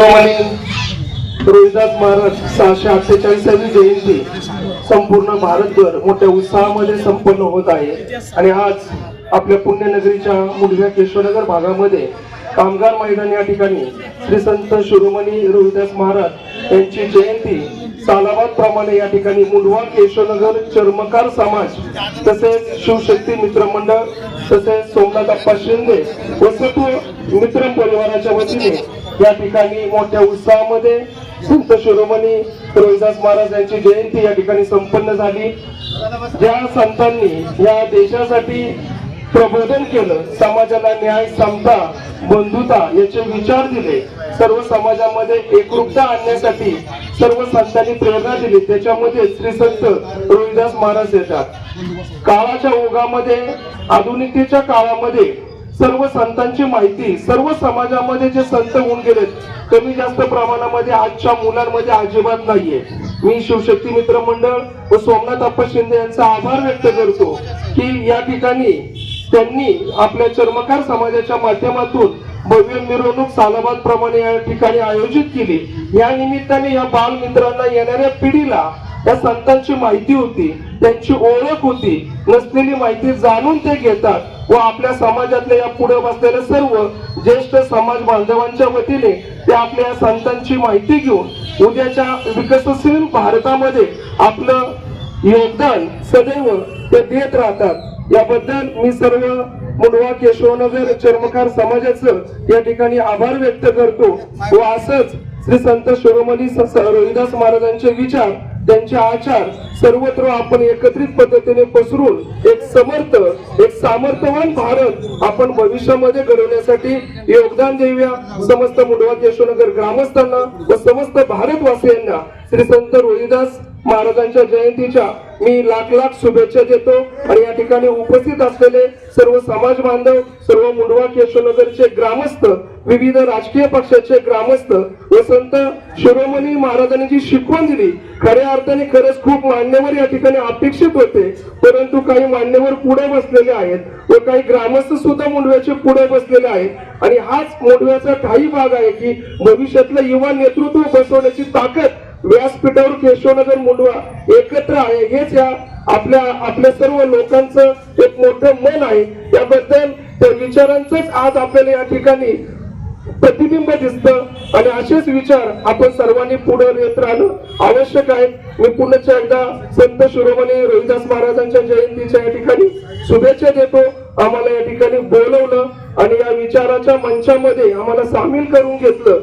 शिरोमणी रोहिदास महाराज सहाशे अठ्ठेचाळीसावी जयंती संपूर्ण भारतभर मोठ्या उत्साहामध्ये संपन्न होत आहे. आणि आज आपल्या पुण्यनगरीच्या मुलग्या केशवनगर भागामध्ये कामगार मैदान या ठिकाणी श्री संत शिरोमणी रोहिदास महाराज यांची जयंती सालाबाद प्रमाणे या ठिकाणी मुलवा केशवनगर चर्मकार समाज तसेच शिवशक्ती मित्र मंडळ तसेच सोमनाथ अप्पा शिंदे वसतू मित्र परिवाराच्या वतीने या ठिकाणी मोठ्या उत्साहामध्ये संत शिरोमणी रोहिदास महाराज यांची जयंती या ठिकाणी संपन्न झाली. ज्या संतांनी या देशासाठी प्रबोधन केलं समाजाला न्याय समता बंधुता याचे विचार दिले सर्व समाजामध्ये एकरूपता आणण्यासाठी सर्व संतांनी प्रेरणा दिली त्याच्यामध्ये श्री संत रोहिदास महाराज येतात. काळाच्या ओघामध्ये आधुनिकतेच्या काळामध्ये सर्व संतांची माहिती सर्व समाजामध्ये जे संत होऊन गेलेत कमी जास्त प्रमाणामध्ये आजच्या मुलांमध्ये अजिबात नाहीये. मी शिवशक्ती मित्र मंडळ व सोमनाथ अप्पा शिंदे यांचा आभार व्यक्त करतो की या ठिकाणी त्यांनी आपल्या चर्मकार समाजाच्या माध्यमातून भव्य मिरवणूक सालाबाद प्रमाणे या ठिकाणी आयोजित केली. या निमित्ताने या बाल मित्रांना येणाऱ्या पिढीला या संतांची माहिती होती त्यांची ओळख होती. नसलेली माहिती जाणून ते घेतात. व आपल्या समाजातले या पुढे बसलेले सर्व ज्येष्ठ समाज बांधवांच्या वतीने ते आपल्या संतांची माहिती घेऊन उद्याच्या विकसनशील भारतामध्ये आपलं योगदान सदैव ते देत राहतात. याबद्दल मी सर्व मुंडवा केशवनगर चर्मकार समाजाचं या ठिकाणी आभार व्यक्त करतो. व असंच श्री संत शिरोमणी रोहिदास महाराजांचे विचार त्यांचे आचार सर्वत्र आपण एकत्रित पद्धतीने पसरून एक समर्थ एक सामर्थ्यवान भारत आपण भविष्यामध्ये घडवण्यासाठी योगदान देऊया. समस्त मुंडवा यशोनगर ग्रामस्थांना व समस्त भारतवासियांना श्री संत रोहिदास महाराजांच्या जयंतीच्या मी लाख लाख शुभेच्छा देतो आणि या ठिकाणी उपस्थित असलेले सर्व समाज बांधव सर्व मुंडवा केशवनगरचे ग्रामस्थ विविध राजकीय पक्षाचे ग्रामस्थ व संत शिरोमणी महाराजांनी जी शिकवण दिली खऱ्या अर्थाने खरंच खूप मान्यवर या ठिकाणी अपेक्षित होते. परंतु काही मान्यवर पुढे बसलेले आहेत व काही ग्रामस्थ सुद्धा मुंडव्याचे पुढे बसलेले आहेत. आणि हाच मुंडव्याचा काही भाग आहे की भविष्यातलं युवा नेतृत्व बसवण्याची ताकद व्यासपीठावर केशवनगर मुंडवा एकत्र आहे. हेच या आपल्या आपल्या सर्व लोकांचं एक मोठं मन आहे. याबद्दल त्या विचारांचंच आज आपल्याला या ठिकाणी प्रतिबिंब दिसतं. आणि असेच विचार आपण सर्वांनी पुढे येत राहणं आवश्यक आहे. मी पुन्हा एकदा संत शिरोमणी रोहिदास महाराजांच्या जयंतीच्या या ठिकाणी शुभेच्छा देतो. आम्हाला या ठिकाणी बोलवलं आणि या विचाराच्या मंचामध्ये आम्हाला सामील करून घेतलं.